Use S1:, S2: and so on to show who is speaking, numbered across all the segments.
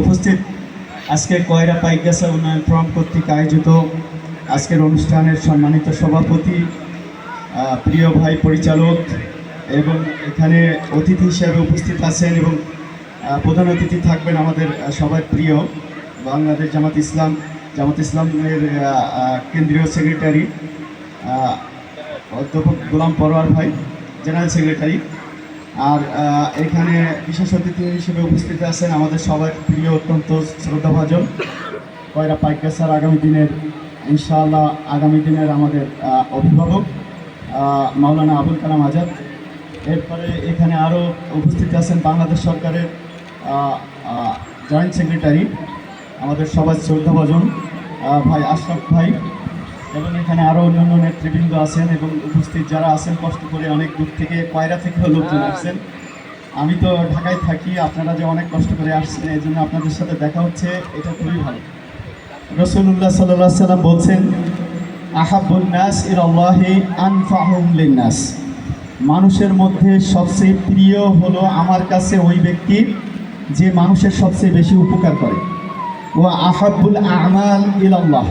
S1: উপস্থিত আজকে কয়রা পাইকাসা উন্নয়ন ফ্রম কর্তৃক আয়োজিত আজকের অনুষ্ঠানের সম্মানিত সভাপতি প্রিয় ভাই পরিচালক এবং এখানে অতিথি হিসেবে উপস্থিত আছেন এবং প্রধান অতিথি থাকবেন আমাদের সবার প্রিয় বাংলাদেশ জামাত ইসলাম, জামাত ইসলামের কেন্দ্রীয় সেক্রেটারি অধ্যাপক গোলাম পরোয়ার ভাই, জেনারেল সেক্রেটারি। আর এখানে বিশেষ অতিথি হিসেবে উপস্থিত আছেন আমাদের সবার প্রিয় অত্যন্ত শ্রদ্ধাভাজন কয়রা পাইকা স্যার আগামী দিনের, ইনশাআল্লাহ আগামী দিনের আমাদের অভিভাবক মাওলানা আবুল কালাম আজাদ। এরপরে এখানে আরও উপস্থিত আছেন বাংলাদেশ সরকারের জয়েন্ট সেক্রেটারি, আমাদের সবার শ্রদ্ধাভাজন ভাই আশরাফ ভাই। এবং এখানে আরও অন্যান্য নেতৃবৃন্দ আছেন এবং উপস্থিত যারা আছেন কষ্ট করে অনেক দূর থেকে কয়রা থেকেও লোকজন আসছেন। আমি তো ঢাকায় থাকি আপনারা যে অনেক কষ্ট করে আসছেন এই জন্য আপনাদের সাথে দেখা হচ্ছে এটা খুবই ভালো। রসুল্লাহ সাল্লাহ সাল্লাম বলছেন আহাবুন্নাস ইর আল্লাহি আনফাহুম লিন্নাস। মানুষের মধ্যে সবচেয়ে প্রিয় হলো আমার কাছে ওই ব্যক্তি যে মানুষের সবচেয়ে বেশি উপকার করে। ও আহাবুল আমাল ইলাল্লাহ।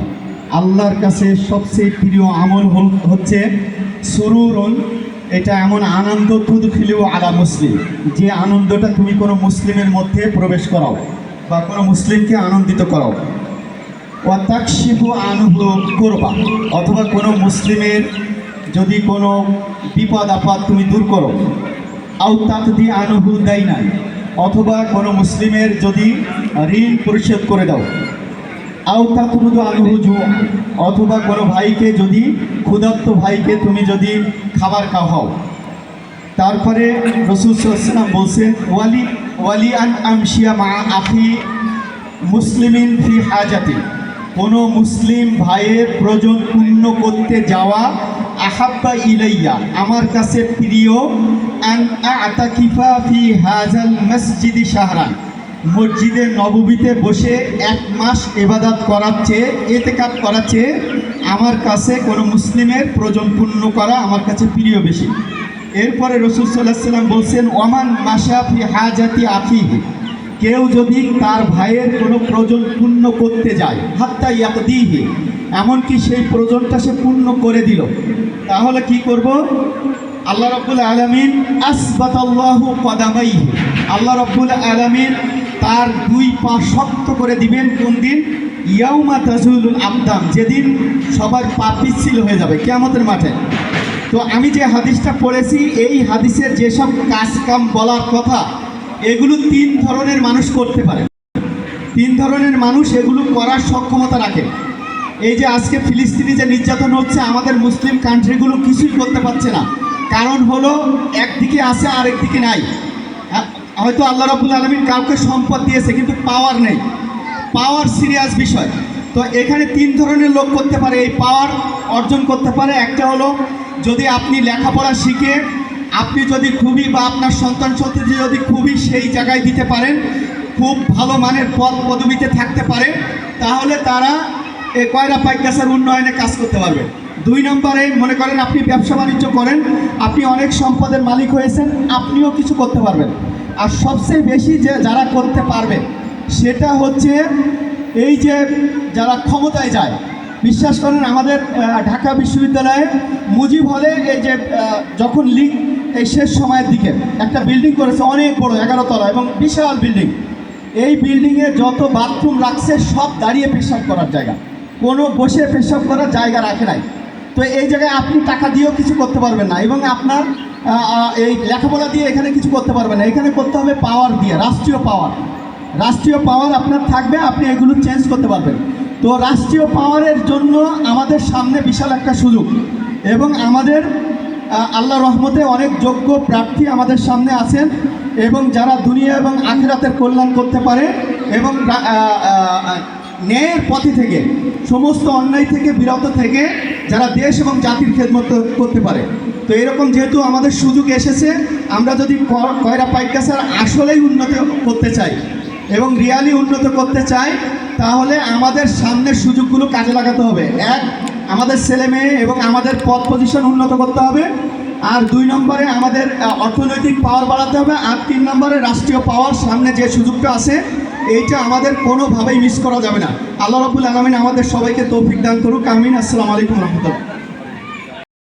S1: আল্লাহর কাছে সবচেয়ে প্রিয় আমল হচ্ছে সুরুরুন। এটা এমন আনন্দ তুদখিলেও আলা মুসলিম। যে আনন্দটা তুমি কোনো মুসলিমের মধ্যে প্রবেশ করাও বা কোনো মুসলিমকে আনন্দিত করাও। ওয়াতাকশিফু আনহু করবা। অথবা কোনো মুসলিমের যদি কোনো বিপদ আপদ তুমি দূর করো। আউ তাত দিয়ে আনহু দেয় নাই অথবা কোনো মুসলিমের যদি ঋণ পরিশোধ করে দাও। আউ তাকরুদু আনহু জু অথবা কোনো ভাইকে যদি, ক্ষুধার্ত ভাইকে তুমি যদি খাবার খাওয়াও। তারপরে রসুল সাল্লাম বলছেন, ওয়ালি ওয়ালি আন আমশিয়া মা আখি মুসলিমিন ফি হাজাতি। কোনো মুসলিম ভাইয়ের প্রয়োজন পূর্ণ করতে যাওয়া আহাব্বা ইলাইয়া, আমার কাছে প্রিয়, আন আতাকিফা ফি হাজাল মসজিদি শাহরান। মসজিদে নববীতে বসে এক মাস এবাদাত করাচ্ছে এতেকাত করাচ্ছে। আমার কাছে কোনো মুসলিমের প্রয়োজন পূর্ণ করা আমার কাছে প্রিয় বেশি। এরপরে রসুল সাল্লাহ সাল্লাম বলছেন, ওমান মাসাফি হাজাতি আফিহি কেউ যদি তার ভাইয়ের কোনো প্রয়োজন পূর্ণ করতে যায়, হাত্তা ইয়াকদিহি, এমনকি সেই প্রয়োজনটা সে পূর্ণ করে দিল, তাহলে কি করব? আল্লাহ রব্বুল আলমিন আসবাতাল্লাহু কদামাইহি। আল্লাহ রব্বুল আলমিন তার দুই পা শক্ত করে দিবেন কোন দিন? ইয়াউমা তাজুলুল আবদাম যেদিন সবার পা পিচ্ছিল হয়ে যাবে, কেয়ামতের মাঠে। তো আমি যে হাদিসটা পড়েছি, এই হাদিসের যেসব কাজকাম বলার কথা, এগুলো তিন ধরনের মানুষ করতে পারে। তিন ধরনের মানুষ এগুলো করার সক্ষমতা রাখে। এই যে আজকে ফিলিস্তিনি যে নির্যাতন হচ্ছে, আমাদের মুসলিম কান্ট্রিগুলো কিছুই করতে পারছে না। কারণ হলো, একদিকে আছে আরেকদিকে নাই। হয়তো আল্লাহ রাবুল আলমিন কাউকে সম্পদ দিয়েছে, কিন্তু পাওয়ার নেই। পাওয়ার সিরিয়াস বিষয়। তো এখানে তিন ধরনের লোক করতে পারে, এই পাওয়ার অর্জন করতে পারে। একটা হলো, যদি আপনি লেখাপড়া শিখে, আপনি যদি খুবই বা আপনার সন্তান সন্ততি যদি খুবই সেই জায়গায় দিতে পারেন, খুব ভালো মানের পদ পদবিতে থাকতে পারে, তাহলে তারা এই কয়রা পাইকাসের উন্নয়নে কাজ করতে পারবে। দুই নম্বরে, মনে করেন আপনি ব্যবসা বাণিজ্য করেন, আপনি অনেক সম্পদের মালিক হয়েছেন, আপনিও কিছু করতে পারবেন। আর সবচেয়ে বেশি যে যারা করতে পারবে, সেটা হচ্ছে এই যে যারা ক্ষমতায় যায়। বিশ্বাস করেন আমাদের ঢাকা বিশ্ববিদ্যালয়ে মুজিব হলে এই যে যখন লিগ এই শেষ সময়ের দিকে একটা বিল্ডিং করেছে, অনেক বড়, এগারো তলা এবং বিশাল বিল্ডিং। এই বিল্ডিংয়ে যত বাথরুম রাখছে, সব দাঁড়িয়ে পেশাব করার জায়গা। কোনো বসে পেশাব করার জায়গা রাখে নাই। তো এই জায়গায় আপনি টাকা দিয়েও কিছু করতে পারবেন না এবং আপনার এই লেখাপড়া দিয়ে এখানে কিছু করতে পারবেন না। এখানে করতে হবে পাওয়ার দিয়ে, রাষ্ট্রীয় পাওয়ার রাষ্ট্রীয় পাওয়ার আপনার থাকবে, আপনি এগুলো চেঞ্জ করতে পারবেন। তো রাষ্ট্রীয় পাওয়ারের জন্য আমাদের সামনে বিশাল একটা সুযোগ এবং আমাদের আল্লাহ রহমতে অনেক যোগ্য প্রার্থী আমাদের সামনে আছেন এবং যারা দুনিয়া এবং আখিরাতের কল্যাণ করতে পারে এবং ন্যায়ের পথে থেকে, সমস্ত অন্যায় থেকে বিরত থেকে যারা দেশ এবং জাতির খেদমত করতে পারে। তো এরকম যেহেতু আমাদের সুযোগ এসেছে, আমরা যদি কয়রা পাইকাসার আসলেই উন্নত করতে চাই এবং রিয়ালি উন্নত করতে চাই, তাহলে আমাদের সামনের সুযোগগুলো কাজে লাগাতে হবে। এক, আমাদের ছেলে মেয়ে এবং আমাদের পদ পজিশন উন্নত করতে হবে। আর দুই নম্বরে আমাদের অর্থনৈতিক পাওয়ার বাড়াতে হবে। আর তিন নম্বরে রাষ্ট্রীয় পাওয়ার সামনে যে সুযোগটা আছে এইটা আমাদের কোনোভাবেই মিস করা যাবে না। আল্লাহ রবুল আলমিন আমাদের সবাইকে তৌফিক দান করুক। আমিন। আসসালামু আলাইকুম রহমতুল্লাহ।